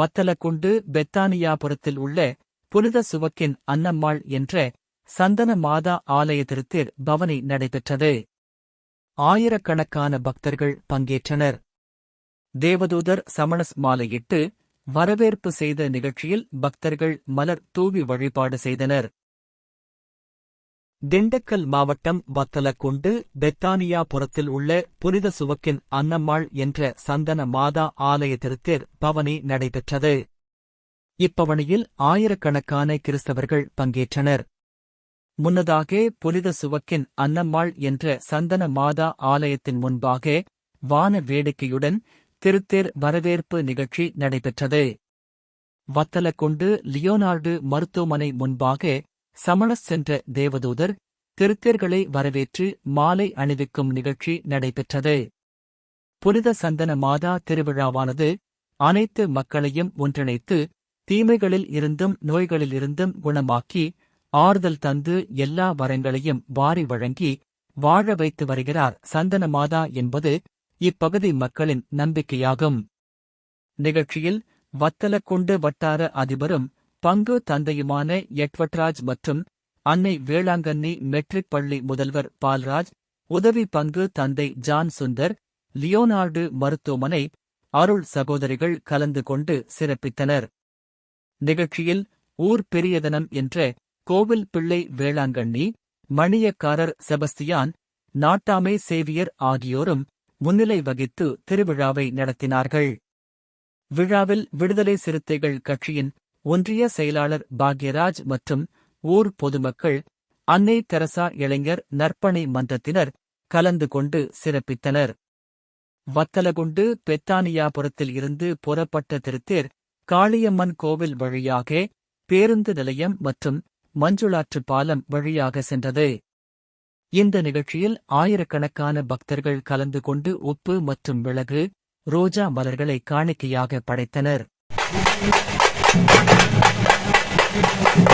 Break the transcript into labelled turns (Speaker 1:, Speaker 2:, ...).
Speaker 1: வத்தலக்குண்டு பெத்தானியாபுரத்தில் உள்ள புனித சுவக்கின் அன்னம்மாள் என்ற சந்தன மாதா ஆலய திருத்தேர் பவனி நடைபெற்றது. ஆயிரக்கணக்கான பக்தர்கள் பங்கேற்றனர். தேவதூதர் சமணஸ் மாலையிட்டு வரவேற்பு செய்த நிகழ்ச்சியில் பக்தர்கள் மலர் தூவி வழிபாடு செய்தனர். திண்டுக்கல் மாவட்டம் வத்தலக்குண்டு பெத்தானியாபுரத்தில் உள்ள புனித சுவக்கின் அன்னம்மாள் என்ற சந்தன மாதா ஆலய திருத்தேர் பவனி நடைபெற்றது. இப்பவனியில் ஆயிரக்கணக்கான கிறிஸ்தவர்கள் பங்கேற்றனர். முன்னதாக புனித சுவக்கின் அன்னம்மாள் என்ற சந்தன மாதா ஆலயத்தின் முன்பாக வான வேடிக்கையுடன் திருத்தேர் வரவேற்பு நிகழ்ச்சி நடைபெற்றது. வத்தலக்குண்டு லியோனார்டு மருத்துவமனை முன்பாக சமணஸ் சென்ற தேவதூதர் திருத்தர்களை வரவேற்று மாலை அணிவிக்கும் நிகழ்ச்சி நடைபெற்றது. புனித சந்தன மாதா திருவிழாவானது அனைத்து மக்களையும் ஒன்றிணைத்து தீமைகளில் இருந்தும் நோய்களிலிருந்தும் குணமாக்கி ஆறுதல் தந்து எல்லா வரங்களையும் வாரி வழங்கி வாழ வைத்து வருகிறார் சந்தன மாதா என்பது இப்பகுதி மக்களின் நம்பிக்கையாகும். நிகழ்ச்சியில் வத்தலக்குண்டு வட்டார அதிபரும் பங்கு தந்தையுமான எட்வட்ராஜ் மற்றும் அன்னை வேளாங்கண்ணி மெட்ரிக் பள்ளி முதல்வர் பால்ராஜ் உதவி பங்கு தந்தை ஜான் சுந்தர் லியோனார்டு மருத்துவமனை அருள் சகோதரிகள் கலந்து கொண்டு சிறப்பித்தனர். நிகழ்ச்சியில் ஊர் பெரியதனம் என்ற கோவில் பிள்ளை வேளாங்கண்ணி மணியக்காரர் செபஸ்தியான் நாட்டாமை சேவியர் ஆகியோரும் முன்னிலை வகித்து திருவிழாவை நடத்தினார்கள். விழாவில் விடுதலை சிறுத்தைகள் கட்சியின் ஒன்றிய செயலாளர் பாக்யராஜ் மற்றும் ஊர் பொதுமக்கள் அன்னை தெரசா இளைஞர் நற்பணி மன்றத்தினர் கலந்து கொண்டு சிறப்பித்தனர். வத்தலகுண்டு பெத்தானியாபுரத்தில் இருந்து புறப்பட்ட திருத்தேர் காளியம்மன் கோவில் வழியாக பேருந்து நிலையம் மற்றும் மஞ்சுளாற்று பாலம் வழியாக சென்றது. இந்த நிகழ்ச்சியில் ஆயிரக்கணக்கான பக்தர்கள் கலந்து கொண்டு உப்பு மற்றும் மிளகு ரோஜா மலர்களை காணிக்கையாக படைத்தனர். Thank you.